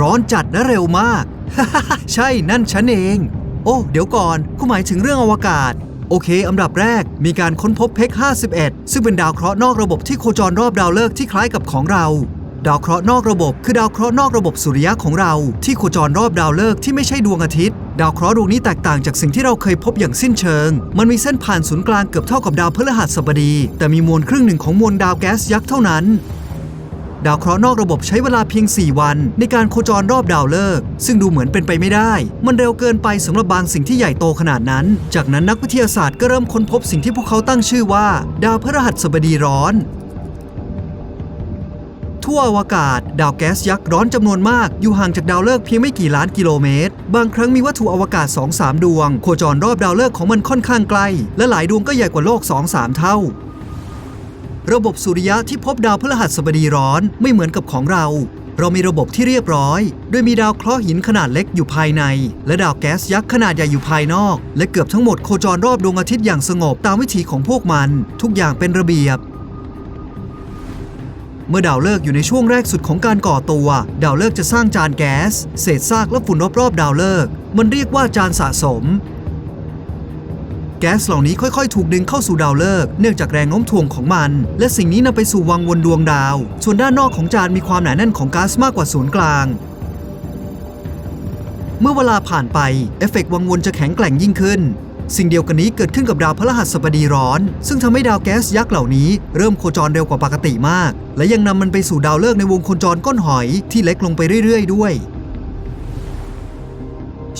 ร้อนจัดและเร็วมาก ใช่นั่นฉันเอง โอ้ เดี๋ยวก่อนคุณหมายถึงเรื่องอวกาศ โอเค อันดับแรกมีการค้นพบเพก51 ซึ่งเป็นดาวเคราะห์นอกระบบที่โคจรรอบดาวฤกษ์ที่คล้ายกับของเรา ดาวเคราะห์นอกระบบคือดาวเคราะห์นอกระบบสุริยะของเรา ที่โคจรรอบดาวฤกษ์ที่ไม่ใช่ดวงอาทิตย์ ดาวเคราะห์ดวงนี้แตกต่างจากสิ่งที่เราเคยพบอย่างสิ้นเชิง มันมีเส้นผ่านศูนย์กลางเกือบเท่ากับดาวพฤหัสบดี แต่มีมวลครึ่งหนึ่งของมวลดาวแก๊สยักษ์เท่านั้น ดาวเคราะห์นอกระบบใช้เวลาเพียง 4 วัน ในการโคจรรอบดาวฤกษ์ซึ่งดูเหมือนเป็นไปไม่ได้ มันเร็วเกินไปสำหรับบางสิ่งที่ใหญ่โตขนาดนั้น จากนั้นนักวิทยาศาสตร์ก็เริ่มค้นพบสิ่งที่พวกเขาตั้งชื่อว่า ดาวพฤหัสบดีร้อนทั่วอวกาศ ดาวแก๊สยักษ์ร้อนจำนวนมาก อยู่ห่างจากดาวฤกษ์เพียงไม่กี่ล้านกิโลเมตร บางครั้งมีวัตถุอวกาศ 2-3 ดวง โคจรรอบดาวฤกษ์ของมันค่อนข้างใกล้และหลายดวงก็ใหญ่กว่าโลก 2-3 เท่า ระบบสุริยะที่พบดาวพฤหัสบดีร้อนไม่เหมือนกับของเรา เรามีระบบที่เรียบร้อย โดยมีดาวเคราะห์หินขนาดเล็กอยู่ภายใน และดาวแก๊สยักษ์ขนาดใหญ่อยู่ภายนอก และเกือบทั้งหมดโคจรรอบดวงอาทิตย์อย่างสงบตามวิถีของพวกมัน ทุกอย่างเป็นระเบียบเมื่อดาวฤกษ์อยู่ในช่วงแรกสุดของการก่อตัว ดาวฤกษ์จะสร้างจานแก๊ส เศษซากและฝุ่นรอบๆดาวฤกษ์มันเรียกว่าจานสะสม ก๊สเหล่านี้ค่อยๆ ถูกดึงเข้าสู่ดาวฤกษ์เนื่องจากแรงโน้มถ่วงของมัน และสิ่งนี้นำไปสู่วังวนดวงดาว ส่วนด้านนอกของจานมีความหนาแน่นของก๊าซมากกว่าศูนย์กลาง เมื่อเวลาผ่านไปเอฟเฟกต์วังวนจะแข็งแกร่งยิ่งขึ้นสิ่งเดียวกันนี้เกิดขึ้นกับดาวพฤหัสบดีร้อน ซึ่งทำให้ดาวแก๊สยักษ์เหล่านี้เริ่มโคจรเร็วกว่าปกติมาก และยังนำมันไปสู่ดาวฤกษ์ในวงโคจรก้นหอยที่เล็กลงไปเรื่อยๆ ด้วย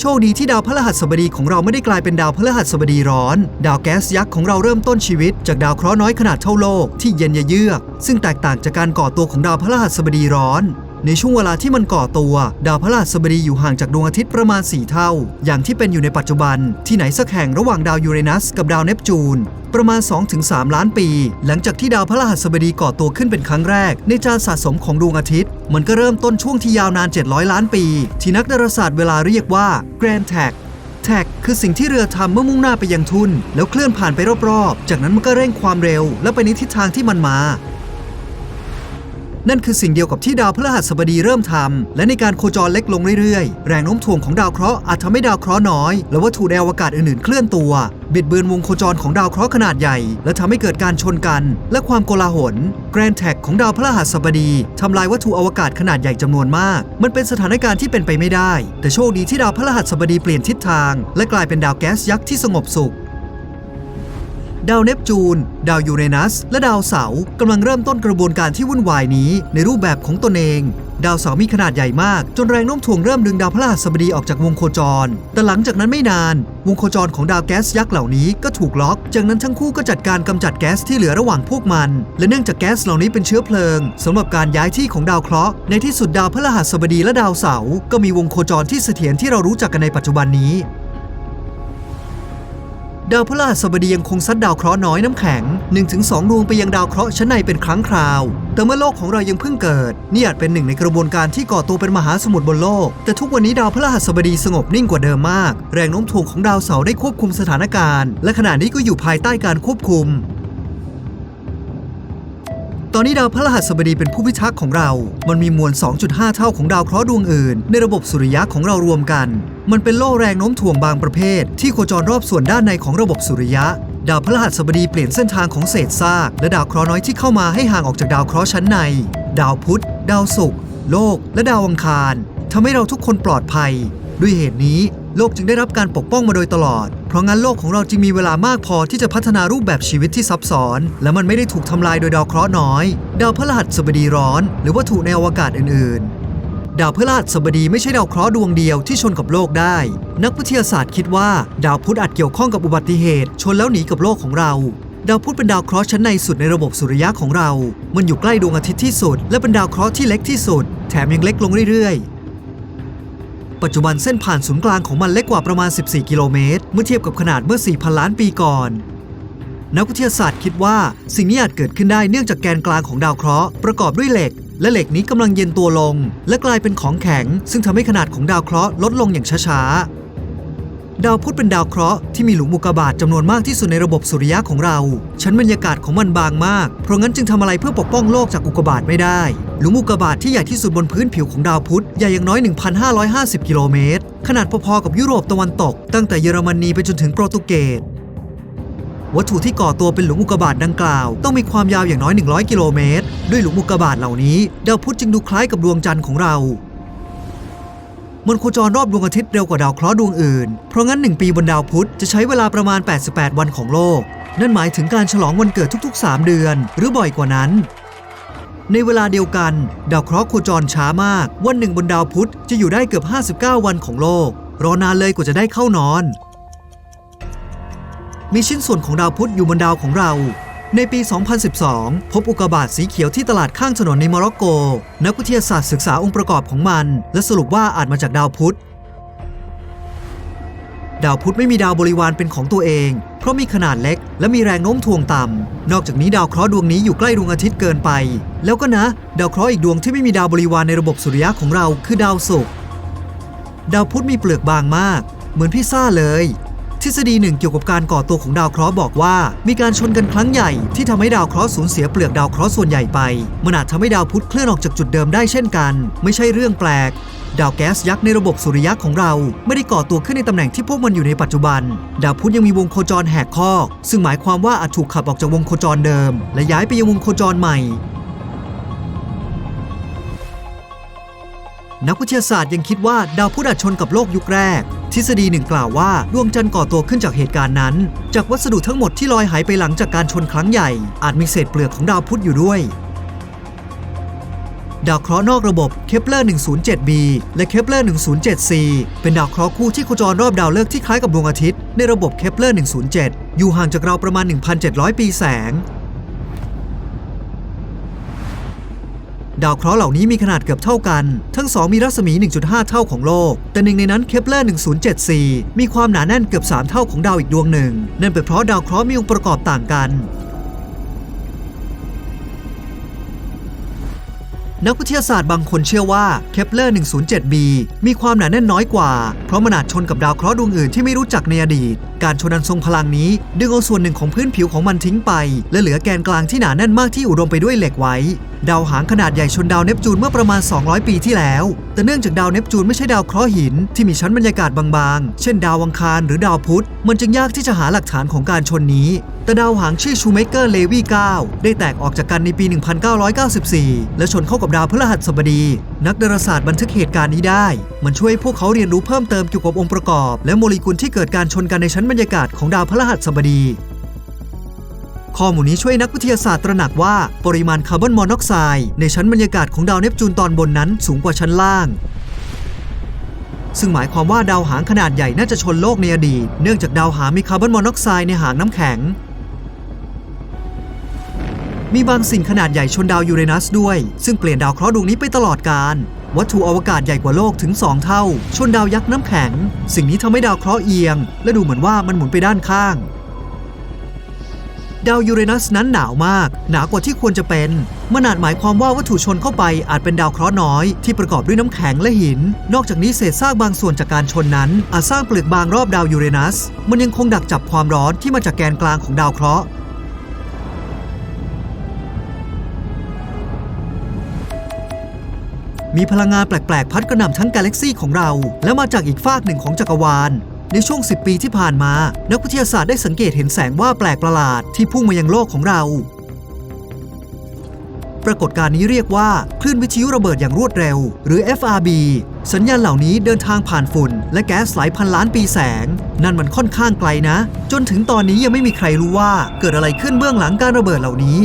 โชคดีที่ดาวพฤหัสบดีของเราไม่ได้กลายเป็นดาวพฤหัสบดีร้อน ดาวแก๊สยักษ์ของเราเริ่มต้นชีวิต จากดาวเคราะห์น้อยขนาดเท่าโลกที่เย็นเยือก ซึ่งแตกต่างจากการก่อตัวของดาวพฤหัสบดีร้อน ในช่วงเวลาที่มันก่อตัว ดาวพฤหัสบดีอยู่ห่างจากดวงอาทิตย์ประมาณ 4 เท่า อย่างที่เป็นอยู่ในปัจจุบัน ที่ไหนสักแห่งระหว่างดาวยูเรนัสกับดาวเนปจูนประมาณ 2-3 ล้านปี หลังจากที่ดาวพฤหัสบดีก่อตัวขึ้นเป็นครั้งแรก ในจานสะสมของดวงอาทิตย์ มันก็เริ่มต้นช่วงที่ยาวนาน 700 ล้านปี ที่นักดาราศาสตร์เวลาเรียกว่า Grand Tag แท็กคือสิ่งที่เรือทำเมื่อมุ่งหน้าไปยังทุ่นแล้วเคลื่อนผ่านไปรอบๆ จากนั้นมันก็เร่งความเร็ว และไปในทิศทางที่มันมา นั่นคือสิ่งเดียวกับที่ดาวพฤหัสบดีเริ่มทำและในการโคจรเล็กลงเรื่อยๆ แรงโน้มถ่วงของดาวเคราะห์อาจทำให้ดาวเคราะห์น้อย และวัตถุในอวกาศอื่นๆเคลื่อนตัว บิดเบือนวงโคจรของดาวเคราะห์ขนาดใหญ่ และทำให้เกิดการชนกัน และความโกลาหลแกรนแท็กของดาวพฤหัสบดีทำลายวัตถุอวกาศขนาดใหญ่จำนวนมาก มันเป็นสถานการณ์ที่เป็นไปไม่ได้ แต่โชคดีที่ดาวพฤหัสบดีเปลี่ยนทิศทาง และกลายเป็นดาวแก๊สยักษ์ที่สงบสุข ดาวเนปจูน ดาวยูเรนัส และดาวเสาร์กำลังเริ่มต้นกระบวนการที่วุ่นวายนี้ในรูปแบบของตนเอง ดาวเสาร์มีขนาดใหญ่มาก จนแรงโน้มถ่วงเริ่มดึงดาวพฤหัสบดีออกจากวงโคจร แต่หลังจากนั้นไม่นาน วงโคจรของดาวแก๊สยักษ์เหล่านี้ก็ถูกล็อก จากนั้นทั้งคู่ก็จัดการกำจัดแก๊สที่เหลือระหว่างพวกมัน และเนื่องจากแก๊สเหล่านี้เป็นเชื้อเพลิงสำหรับการย้ายที่ของดาวเคราะห์ในที่สุดดาวพฤหัสบดีและดาวเสาร์ก็มีวงโคจรที่เสถียรที่เรารู้จักกันในปัจจุบันนี้ ดาวพฤหัสบดียังคงซัดดาวเคราะห์น้อยน้ำแข็ง 1-2 ดวงไปยังดาวเคราะห์ชั้นในเป็นครั้งคราว แต่เมื่อโลกของเรายังเพิ่งเกิด นี่อาจเป็นหนึ่งในกระบวนการที่ก่อตัวเป็นมหาสมุทรบนโลก แต่ทุกวันนี้ดาวพฤหัสบดีสงบนิ่งกว่าเดิมมาก แรงโน้มถ่วงของดาวเสาร์ได้ควบคุมสถานการณ์ และขณะนี้ก็อยู่ภายใต้การควบคุมตอนนี้ดาวพฤหัสบดีเป็นผู้พิทักษ์ของเรา มันมีมวล 2.5 เท่าของดาวเคราะห์ดวงอื่น ในระบบสุริยะของเรารวมกัน มันเป็นโล่แรงโน้มถ่วงบางประเภท ที่โคจรรอบส่วนด้านในของระบบสุริยะ ดาวพฤหัสบดีเปลี่ยนเส้นทางของเศษซาก และดาวเคราะห์น้อยที่เข้ามาให้ห่างออกจากดาวเคราะห์ชั้นใน ดาวพุธ ดาวศุกร์โลก และดาวอังคารทำให้เราทุกคนปลอดภัย ด้วยเหตุนี้ โลกจึงได้รับการปกป้องมาโดยตลอด เพราะงั้นโลกของเราจึงมีเวลามากพอที่จะพัฒนารูปแบบชีวิตที่ซับซ้อน และมันไม่ได้ถูกทำลายโดยดาวเคราะห์น้อย ดาวพฤหัสบดีร้อน หรือวัตถุในอวกาศอื่นๆ ดาวพฤหัสบดีไม่ใช่ดาวเคราะห์ดวงเดียวที่ชนกับโลกได้ นักวิทยาศาสตร์คิดว่า ดาวพุธอาจเกี่ยวข้องกับอุบัติเหตุ ชนแล้วหนีกับโลกของเรา ดาวพุธเป็นดาวเคราะห์ชั้นในสุดในระบบสุริยะของเรา มันอยู่ใกล้ดวงอาทิตย์ที่สุด และเป็นดาวเคราะห์ที่เล็กที่สุด แถมยังเล็กลงเรื่อยๆ ปัจจุบันเส้นผ่านศูนย์กลางของมันเล็กกว่าประมาณ 14 กิโลเมตร เมื่อเทียบกับขนาดเมื่อ 4,000 ล้านปีก่อนนักวิทยาศาสตร์คิดว่าสิ่งนี้อาจเกิดขึ้นได้เนื่องจากแกนกลางของดาวเคราะห์ประกอบด้วยเหล็ก และเหล็กนี้กำลังเย็นตัวลง และกลายเป็นของแข็ง ซึ่งทำให้ขนาดของดาวเคราะห์ลดลงอย่างช้าๆ ดาวพุธเป็นดาวเคราะห์ที่มีหลุมอุกกาบาตจำนวนมากที่สุดในระบบสุริยะของเรา ชั้นบรรยากาศของมันบางมาก เพราะงั้นจึงทำอะไรเพื่อปกป้องโลกจากอุกกาบาตไม่ได้ หลุมอุกกาบาตที่ใหญ่ที่สุดบนพื้นผิวของดาวพุธใหญ่อย่างน้อย 1,550 กิโลเมตร ขนาดพอๆกับยุโรปตะวันตก ตั้งแต่เยอรมนีไปจนถึงโปรตุเกส วัตถุที่ก่อตัวเป็นหลุมอุกกาบาตดังกล่าว ต้องมีความยาวอย่างน้อย 100 กิโลเมตร ด้วยหลุมอุกกาบาตเหล่านี้ ดาวพุธจึงดูคล้ายกับดวงจันทร์ของเรามันโคจรรอบดวงอาทิตย์เร็วกว่าดาวเคราะห์ดวงอื่น เพราะงั้น 1 ปีบนดาวพุธจะใช้เวลาประมาณ 88 วันของโลก นั่นหมายถึงการฉลองวันเกิดทุก ๆ 3 เดือน หรือบ่อยกว่านั้น ในเวลาเดียวกัน ดาวเคราะห์โคจรช้ามาก วันหนึ่งบนดาวพุธจะอยู่ได้เกือบ 59 วันของโลก รอนานเลยกว่าจะได้เข้านอน มีชิ้นส่วนของดาวพุธอยู่บนดาวของเรา ในปี 2012 พบอุกกาบาตสีเขียวที่ตลาดข้างถนนในโมร็อกโก นักวิทยาศาสตร์ศึกษาองค์ประกอบของมัน และสรุปว่าอาจมาจากดาวพุธ ดาวพุธไม่มีดาวบริวารเป็นของตัวเอง เพราะมีขนาดเล็ก และมีแรงโน้มถ่วงต่ำ นอกจากนี้ดาวเคราะห์ดวงนี้อยู่ใกล้ดวงอาทิตย์เกินไป แล้วก็นะ ดาวเคราะห์อีกดวงที่ไม่มีดาวบริวารในระบบสุริยะของเราคือดาวศุกร์ ดาวพุธมีเปลือกบางมาก เหมือนพิซซ่าเลย ทฤษฎีหนึ่งเกี่ยวกับการก่อตัวของดาวเคราะห์บอกว่า มีการชนกันครั้งใหญ่ที่ทำให้ดาวเคราะห์สูญเสียเปลือกดาวเคราะห์ส่วนใหญ่ไปมันอาจทำให้ดาวพุธเคลื่อนออกจากจุดเดิมได้เช่นกัน ไม่ใช่เรื่องแปลกดาวแก๊สยักษ์ในระบบสุริยะของเรา ไม่ได้ก่อตัวขึ้นในตำแหน่งที่พวกมันอยู่ในปัจจุบัน ดาวพุธยังมีวงโคจรแหกคอก ซึ่งหมายความว่าอาจถูกขับออกจากวงโคจรเดิม และย้ายไปยังวงโคจรใหม่ นักวิทยาศาสตร์ยังคิดว่าดาวพุธอาจชนกับโลกยุคแรก ทฤษฎีหนึ่งกล่าวว่าดวงจันทร์ก่อตัวขึ้นจากเหตุการณ์นั้น จากวัสดุทั้งหมดที่ลอยหายไปหลังจากการชนครั้งใหญ่ อาจมีเศษเปลือกของดาวพุธอยู่ด้วย ดาวเคราะห์นอกระบบเคปเลอร์ 107b และเคปเลอร์ 107c เป็นดาวเคราะห์คู่ที่โคจรรอบดาวฤกษ์ที่คล้ายกับดวงอาทิตย์ในระบบเคปเลอร์ 107 อยู่ห่างจากเราประมาณ 1,700 ปีแสง ดาวเคราะห์เหล่านี้มีขนาดเกือบเท่ากัน ทั้งสองมีรัศมี 1.5 เท่าของโลก แต่หนึ่งในนั้นเคปเลอร์ 107c มีความหนาแน่นเกือบ 3 เท่าของดาวอีกดวงหนึ่ง นั่นเป็นเพราะดาวเคราะห์มีองค์ประกอบต่างกัน นักวิทยาศาสตร์บางคนเชื่อว่าเคปเลอร์ 107b มีความหนาแน่นน้อยกว่า เพราะมันอาจชนกับดาวเคราะห์ดวงอื่นที่ไม่รู้จักในอดีต การชนอันทรงพลังนี้ ดึงเอาส่วนหนึ่งของพื้นผิวของมันทิ้งไป และเหลือแกนกลางที่หนาแน่นมากที่อุดมไปด้วยเหล็กไว้ ดาวหางขนาดใหญ่ชนดาวเนปจูนเมื่อประมาณ 200 ปีที่แล้ว แต่เนื่องจากดาวเนปจูนไม่ใช่ดาวเคราะห์หินที่มีชั้นบรรยากาศบางๆ เช่นดาวอังคารหรือดาวพุธ มันจึงยากที่จะหาหลักฐานของการชนนี้ แต่ดาวหางชื่อชูเมเกอร์เลวี9ได้แตกออกจากกันในปี 1994 และชนเข้ากับดาวพฤหัสบดี นักดาราศาสตร์บันทึกเหตุการณ์นี้ได้ มันช่วยให้พวกเขาเรียนรู้เพิ่มเติมเกี่ยวกับองค์ประกอบ และโมเลกุลที่เกิดการชนกันในชั้นบรรยากาศของดาวพฤหัสบดี ข้อมูลนี้ช่วยนักวิทยาศาสตร์ตระหนักว่าปริมาณคาร์บอนมอนอกไซด์ในชั้นบรรยากาศของดาวเนปจูนตอนบนนั้นสูงกว่าชั้นล่าง ซึ่งหมายความว่าดาวหางขนาดใหญ่น่าจะชนโลกในอดีต เนื่องจากดาวหางมีคาร์บอนมอนอกไซด์ในหางน้ำแข็ง มีบางสิ่งขนาดใหญ่ชนดาวยูเรนัสด้วย ซึ่งเปลี่ยนดาวเคราะห์ดวงนี้ไปตลอดกาลวัตถุอวกาศใหญ่กว่าโลกถึง 2 เท่า ชนดาวยักษ์น้ำแข็ง สิ่งนี้ทำให้ดาวเคราะห์เอียง และดูเหมือนว่ามันหมุนไปด้านข้าง ดาวยูเรนัสนั้นหนาวมาก หนากว่าที่ควรจะเป็นมันอาจหมายความว่าวัตถุชนเข้าไปอาจเป็นดาวเคราะห์น้อย ที่ประกอบด้วยน้ำแข็งและหิน นอกจากนี้เศษซากบางส่วนจากการชนนั้น อาจสร้างเปลือกบางรอบดาวยูเรนัส มันยังคงดักจับความร้อนที่มาจากแกนกลางของดาวเคราะห์มีพลังงานแปลก ๆ พัดกระหน่ำทั้งกาแล็กซีของเรา และมาจากอีกฟากหนึ่งของจักรวาล ในช่วง 10 ปีที่ผ่านมา นักวิทยาศาสตร์ได้สังเกตเห็นแสงว่าแปลกประหลาดที่พุ่งมายังโลกของเรา ปรากฏการณ์นี้เรียกว่า คลื่นวิทยุระเบิดอย่างรวดเร็ว หรือ FRB สัญญาณเหล่านี้เดินทางผ่านฝุ่น และแก๊สหลายพันล้านปีแสง นั่นมันค่อนข้างไกลนะ จนถึงตอนนี้ยังไม่มีใครรู้ว่าเกิดอะไรขึ้นเบื้องหลังการระเบิดเหล่านี้